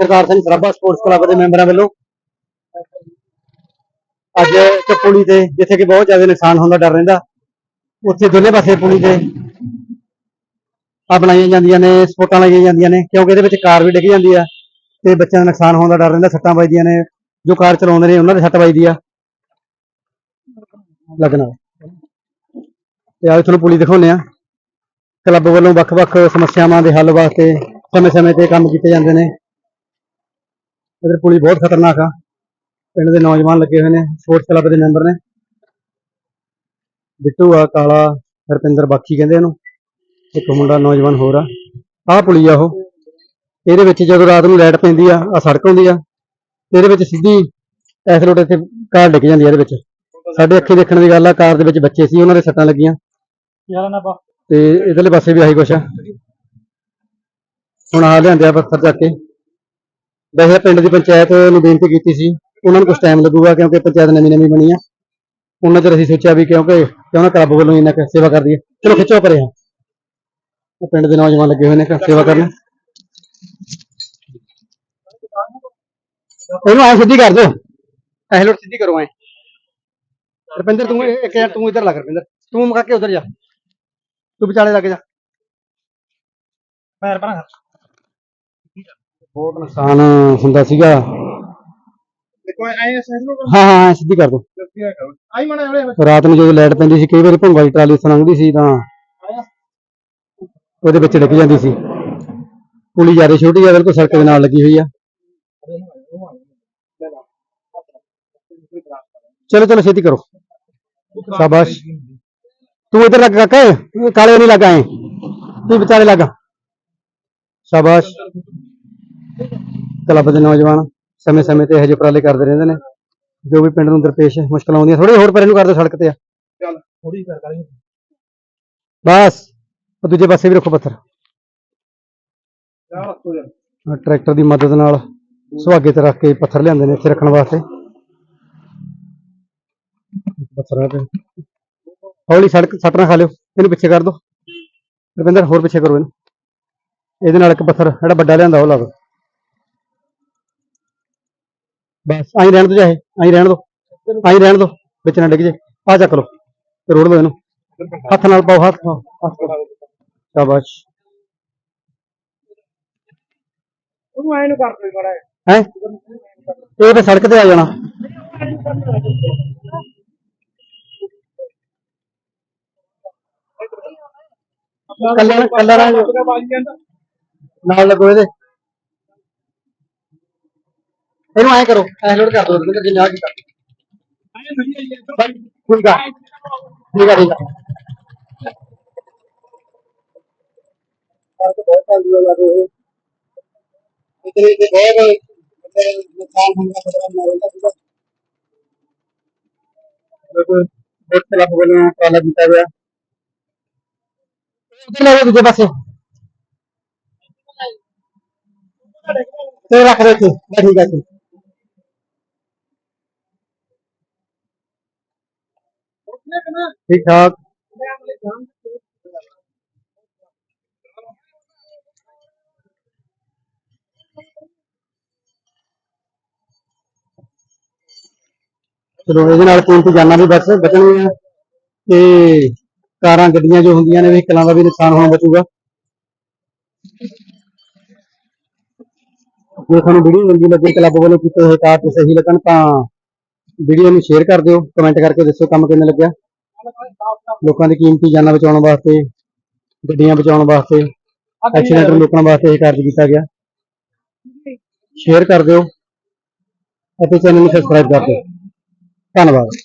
ਸਰਦਾਰ Singh Sarabha sports club ਦੇ ਮੈਂਬਰਾਂ ਵੱਲੋਂ ਅੱਜ ਇੱਕ ਪੁਲੀ ਤੇ, ਜਿੱਥੇ ਕਿ ਬਹੁਤ ਜ਼ਿਆਦਾ ਨੁਕਸਾਨ ਹੋਣ ਦਾ ਡਰ ਰਹਿੰਦਾ, ਉੱਥੇ ਦੋਨੇ ਪਾਸੇ ਪੁਲੀ ਤੇ ਆ ਬਣਾਈਆਂ ਜਾਂਦੀਆਂ ਨੇ ਸਪੋਰਟਾਂ ਲਾਈਆਂ ਜਾਂਦੀਆਂ ਨੇ, ਕਿਉਂਕਿ ਇਹਦੇ ਵਿੱਚ ਕਾਰ ਵੀ ਡਿੱਗ ਜਾਂਦੀ ਆ ਤੇ ਬੱਚਿਆਂ ਦਾ ਨੁਕਸਾਨ ਹੋਣ ਦਾ ਡਰ ਰਹਿੰਦਾ, ਸੱਟਾਂ ਵੱਜਦੀਆਂ ਨੇ, ਜੋ ਕਾਰ ਚਲਾਉਂਦੇ ਨੇ ਉਹਨਾਂ ਦੇ ਸੱਟ ਵੱਜਦੀ ਆ। ਲੱਗਣਾ। ਤੇ ਆਓ ਤੁਹਾਨੂੰ ਪੁਲੀ ਦਿਖਾਉਂਦੇ ਆ। ਕਲੱਬ ਵੱਲੋਂ ਵੱਖ-ਵੱਖ ਸਮੱਸਿਆਵਾਂ ਦੇ ਹੱਲ ਵਾਸਤੇ ਸਮੇਂ-ਸਮੇਂ ਤੇ ਕੰਮ ਕੀਤੇ ਜਾਂਦੇ ਨੇ। ਇਧਰ ਪੁਲੀ ਬਹੁਤ ਖਤਰਨਾਕ ਆ। ਪਿੰਡ ਦੇ ਨੌਜਵਾਨ ਲੱਗੇ ਹੋਏ ਨੇ ਸਪੋਰਟਸ ਕਲੱਬ ਦੇ ਮੈਂਬਰ ਨੇ। ਬਿੱਟੂ ਆ ਕਾਲਾ ਹਰਪਿੰਦਰ ਬਾਕੀ ਕਹਿੰਦੇ ਇਹਨੂੰ। ਇੱਕ ਮੁੰਡਾ ਨੌਜਵਾਨ ਹੋਰ ਆ। ਆਹ ਪੁਲੀ ਆ ਉਹ। ਇਹਦੇ ਵਿੱਚ ਜਦੋਂ ਰਾਤ ਨੂੰ ਲਾਈਟ ਪੈਂਦੀ ਆ ਆ ਸੜਕ ਹੁੰਦੀ ਆ ਇਹਦੇ ਵਿੱਚ ਸਿੱਧੀ ਐਸ ਰੋਡ ਤੇ ਕਾਰ ਡਿੱਗ ਜਾਂਦੀ ਆ ਇਹਦੇ ਵਿੱਚ। ਸਾਡੇ ਅੱਖੀ ਦੇਖਣ ਦੀ ਗੱਲ ਆ ਕਾਰ ਦੇ ਵਿੱਚ ਬੱਚੇ ਸੀ ਉਹਨਾਂ ਦੇ ਸੱਟਾਂ ਲੱਗੀਆਂ। ਯਾਰ ਨਾ ਬਾ ਤੇ ਇਧਰਲੇ ਪਾਸੇ ਵੀ ਆਹੀ ਕੁਛ ਆ। ਹੁਣ ਆ ਲਿਆਂਦੇ ਆ ਪੱਥਰ ਚੱਕ ਕੇ। ਵੈਸੇ ਪਿੰਡ ਦੀ ਪੰਚਾਇਤ ਨੂੰ ਬੇਨਤੀ ਕੀਤੀ ਸੀ, ਉਹਨਾਂ ਨੂੰ ਕੁਝ ਟਾਈਮ ਲੱਗੂਗਾ ਕਿਉਂਕਿ ਪੰਚਾਇਤ ਨਵੀਂ ਨਵੀਂ ਬਣੀ ਆ। ਉਹਨਾਂ ਚਿਰ ਅਸੀਂ ਸੋਚਿਆ ਵੀ ਕਿਉਂਕਿ ਕਿਉਂ ਨਾ ਕਲੱਬ ਵੱਲੋਂ ਇੰਨਾ ਕੁ ਸੇਵਾ ਕਰਦੀ ਹੈ ਚਲੋ ਖਿੱਚੋ ਪਰੇ ਆ। ਉਹ ਪਿੰਡ ਦੇ ਨੌਜਵਾਨ ਲੱਗੇ ਹੋਏ ਨੇ ਕ- ਸੇਵਾ ਕਰਨ। ਇਹਨੂੰ ਐ ਸਿੱਧੀ ਕਰ ਦਿਓ। ਐ ਲੋਟ ਸਿੱਧੀ ਕਰੋ ਐ। ਰਪਿੰਦਰ, ਤੂੰ ਇਹ- ਇੱਕ ਯਾਰ ਤੂੰ ਇੱਧਰ ਲੱਗ ਰਪਿੰਦਰ। ਤੂੰ ਮੁਕਾ ਕੇ ਉਧਰ ਜਾ। ਤੂੰ ਵਿਚਾਲੇ ਲੱਗ ਜਾ। ਪੈਰ ਬਣਾ ਬਹੁਤ ਨੁਕਸਾਨ ਹੁੰਦਾ ਸੀਗਾ। ਦੇਖੋ ਐ ਸੈਸ ਨੂੰ ਹਾਂ ਹਾਂ ਐਂ ਸਿੱਧੀ ਕਰ ਦੋ। ਆਈ ਮਣਾ ਵਾਲੇ ਰਾਤ ਨੂੰ ਜਦੋਂ ਲਾਈਟ ਪੈਂਦੀ ਸੀ ਕਈ ਵਾਰੀ ਭੰਗਾ ਦੀ ਟਰਾਲੀ ਸੁਣਾਉਂਦੀ ਸੀ ਤਾਂ ਉਹਦੇ ਵਿੱਚ ਡਿੱਗ ਜਾਂਦੀ ਸੀ। ਪੁਲੀ ਜ਼ਿਆਦਾ ਛੋਟੀ ਆ ਬਿਲਕੁਲ ਸੜਕ ਦੇ ਨਾਲ ਲੱਗੀ ਹੋਈ ਆ। ਚਲੋ ਚਲੋ ਛੇਤੀ ਕਰੋ। ਸ਼ਾਬਾਸ਼। ਤੂੰ ਇੱਧਰ ਲੱਗ ਕਾਕਾ ਕਾਲੇ ਨਹੀਂ ਲੱਗਾ ਤੂੰ ਵਿਚਾਲੇ ਲੱਗ। ਸ਼ਾਬਾਸ਼। ਕਲੱਬ ਦੇ ਨੌਜਵਾਨ ਸਮੇਂ ਸਮੇਂ ਤੇ ਇਹੋ ਜਿਹੇ ਉਪਰਾਲੇ ਕਰਦੇ ਰਹਿੰਦੇ ਨੇ। ਜੋ ਵੀ ਪਿੰਡ ਨੂੰ ਦਰਪੇਸ਼ ਮੁਸ਼ਕਲਾਂ ਆਉਂਦੀਆਂ ਥੋੜੇ ਹੋਰ ਪਰੇ ਨੂੰ ਕਰ ਦਿਓ ਸੜਕ ਤੇ ਆ। ਚੱਲ ਥੋੜੀ ਕਰ ਕਰਾਂਗੇ ਬਸ ਉਹ ਦੂਜੇ ਪਾਸੇ ਵੀ ਰੱਖੋ ਪੱਥਰ। ਆਹ ਟਰੈਕਟਰ ਦੀ ਮਦਦ ਨਾਲ ਸੁਹਾਗੇ ਤੇ ਰੱਖ ਕੇ ਪੱਥਰ ਲਿਆਂਦੇ ਨੇ ਇੱਥੇ ਰੱਖਣ ਵਾਸਤੇ। ਪੱਥਰਾਂ ਤੇ। ਹੌਲੀ ਸੜਕ ਸੱਟ ਨਾ ਖਾ ਲਿਓ। ਇਹਨੂੰ ਪਿੱਛੇ ਕਰ ਦਿਓ ਰਵਿੰਦਰ ਹੋਰ ਪਿੱਛੇ ਕਰੋ ਇਹਨੂੰ। ਇਹਦੇ ਨਾਲ ਇੱਕ ਪੱਥਰ ਜਿਹੜਾ ਵੱਡਾ ਲਿਆਂਦਾ ਉਹ ਲਾ ਦਿਓ ਬਸ ਆਈ ਰਹਿਣ ਦੋ ਚਾਹੇ ਆਈ ਰਹਿਣ ਦੋ ਆਈ ਰਹਿਣ ਦੋ ਵਿੱਚ ਨਾ ਡਿੱਗ ਜੇ ਆ ਚੱਕ ਤੇ ਰੋੜ ਲਓ ਇਹਨੂੰ। ਹੱਥ ਨਾਲ ਪਾਓ ਹੱਥ ਨਾਲ ਹੱਥ ਨਾਲ। ਸ਼ਾਬਾਸ਼। ਉਹਨੂੰ ਐ ਨੂੰ ਕਰ ਦੋ ਬੜਾ ਹੈ? ਇਹ ਤੇ ਸੜਕ ਤੇ ਆ ਜਾਣਾ। ਕੱਲਾ ਕੱਲਾ ਨਾਲ ਲੱਗੋ ਇਹਦੇ। ਇਹਨੂੰ ਐ ਕਰੋ, ਐ ਲੋਡ ਕਰ ਦੋ, ਇਹਨੂੰ ਜਿੰਨਾ ਆ ਕੀਤਾ ਠੀਕ ਆ। ਠੀਕ ਆ ਠੀਕ ਆ। ਸੜਕ ਬਹੁਤ ਚੱਲਦੀ ਹੋ ਜਾਂਦੀ ਹੈ ਇਤਨੇ ਤੇ ਬਹੁਤ ਨੁਕਸਾਨ ਹੁੰਦਾ ਖਤਰਾ ਨਾ ਰਹਿੰਦਾ ਸੀਗਾ ਬਿਲਕੁਲ ਬਹੁਤ ਕਲੱਬ ਵੱਲੋਂ ਕਾਲਾ ਕੀਤਾ ਗਿਆ ਉਧਰ ਲੈ ਜਾਓ ਦੂਜੇ ਪਾਸੇ। ਤੇ ਰੱਖ ਦੇ ਇੱਥੇ। ਬਸ ਠੀਕ ਹੈ ਜੀ ਠੀਕ ਠਾਕ ਚਲੋ ਇਹਦੇ ਨਾਲ ਕੀਮਤੀ ਜਾਨਾਂ ਵੀ ਬਚ ਬਚਣਗੀਆਂ ਤੇ ਕਾਰਾਂ, ਗੱਡੀਆਂ ਜੋ ਹੁੰਦੀਆਂ ਨੇ ਵਹੀਕਲਾਂ ਦਾ ਵੀ ਨੁਕਸਾਨ ਹੋਣਾ ਬਚੂਗਾ। ਜੇ ਤੁਹਾਨੂੰ ਵੀਡੀਓ ਚੰਗੀ ਲੱਗੇ, ਕਲੱਬ ਵੱਲੋਂ ਕੀਤੇ ਹੋਏ ਕਾਰਜ ਸਹੀ ਲੱਗਣ ਤਾਂ ਵੀਡੀਓ ਨੂੰ ਸ਼ੇਅਰ ਕਰ ਦਿਓ, ਕਮੈਂਟ ਕਰਕੇ ਦੱਸੋ ਕੰਮ ਕਿਵੇਂ ਲੱਗਿਆ। ਲੋਕਾਂ ਦੀ ਕੀਮਤੀ ਜਾਨਾਂ ਬਚਾਉਣ ਵਾਸਤੇ ਗੱਡੀਆਂ ਬਚਾਉਣ ਵਾਸਤੇ ਐਕਸੀਡੈਂਟ ਨੂੰ ਰੋਕਣ ਵਾਸਤੇ ਇਹ ਕਾਰਜ ਕੀਤਾ ਗਿਆ। ਸ਼ੇਅਰ ਕਰ ਦਿਓ ਅਤੇ ਚੈਨਲ ਨੂੰ ਸਬਸਕ੍ਰਾਈਬ ਕਰ ਦਿਓ। ਧੰਨਵਾਦ।